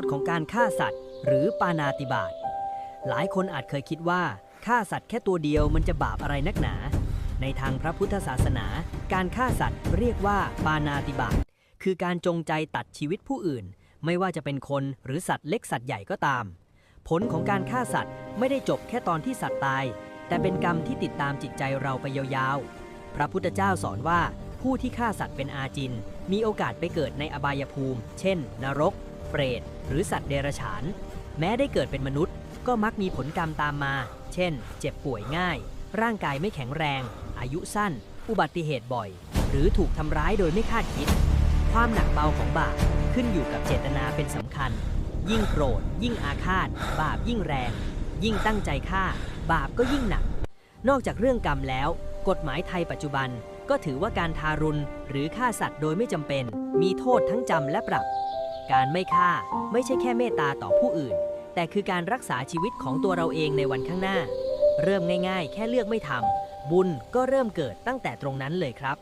ษของการฆ่าสัตว์ หรือปานาติบาตหลายคนอาจเคยคิดว่าฆ่าสัตว์แค่ตัวเดียวมันจะบาปอะไรนักหนา ในทางพระพุทธศาสนา การฆ่าสัตว์เรียกว่าปานาติบาตคือการจงใจตัดชีวิตผู้อื่น ไม่ว่าจะเป็นคนหรือสัตว์เล็กสัตว์ใหญ่ก็ตาม ผลของการฆ่าสัตว์ไม่ได้จบแค่ตอนที่สัตว์ตาย แต่เป็นกรรมที่ติดตามจิตใจเราไปยาวๆ พระพุทธเจ้าสอนว่าผู้ที่ฆ่าสัตว์เป็นอาจิน มีโอกาสไปเกิดในอบายภูมิ เช่น นรก เปรต หรือสัตว์เดรัจฉาน แม้ได้เกิดเป็นมนุษย์ ก็มักมีผลกรรมตามมา เช่น เจ็บป่วยง่าย ร่างกายไม่แข็งแรง อายุสั้น อุบัติเหตุบ่อย หรือถูกทำร้ายโดยไม่คาดคิด ความหนักเบาของบาปขึ้นอยู่กับเจตนาเป็นสำคัญ ยิ่งโกรธ ยิ่งอาฆาต บาปยิ่งแรง ยิ่งตั้งใจฆ่า บาปก็ยิ่งหนัก นอกจากเรื่องกรรมแล้ว กฎหมายไทยปัจจุบันก็ถือว่าการทารุณหรือฆ่าสัตว์โดยไม่จำเป็น มีโทษทั้งจำและปรับ การไม่ฆ่าไม่ใช่แค่เมตตาต่อผู้อื่น แต่คือการรักษาชีวิตของตัวเราเองในวันข้างหน้า เริ่มง่าย ๆ แค่เลือกไม่ทำบุญก็เริ่มเกิดตั้งแต่ตรงนั้นเลยครับ